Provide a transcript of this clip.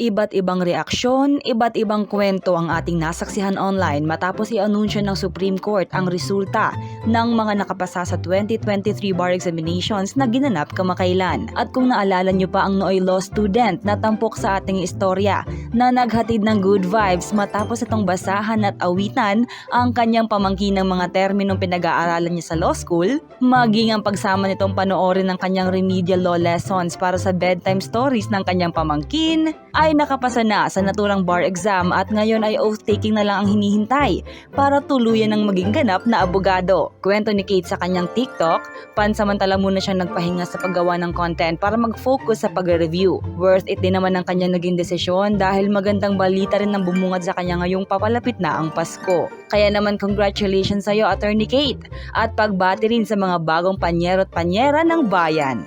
Iba't ibang reaksyon, iba't ibang kwento ang ating nasaksihan online matapos i-anunsyo ng Supreme Court ang resulta ng mga nakapasa sa 2023 bar examinations na ginanap kamakailan. At kung naalala nyo pa ang Nooy Law student na tampok sa ating istorya na naghatid ng good vibes matapos itong basahan at awitan ang kanyang pamangkin ng mga terminong pinag-aaralan niya sa law school, maging ang pagsama nitong panoorin ng kanyang remedial law lessons para sa bedtime stories ng kanyang pamangkin, ay nakapasa na sa naturang bar exam at ngayon ay oath-taking na lang ang hinihintay para tuluyan ng maging ganap na abogado. Kwento ni Kate sa kanyang TikTok, pansamantala muna siya nagpahinga sa paggawa ng content para mag-focus sa pag-review. Worth it din naman ang kanyang naging desisyon dahil magandang balita rin ang bumungad sa kanya ngayong papalapit na ang Pasko. Kaya naman congratulations sa iyo Attorney Kate at pagbati rin sa mga bagong panyero at panyera ng bayan.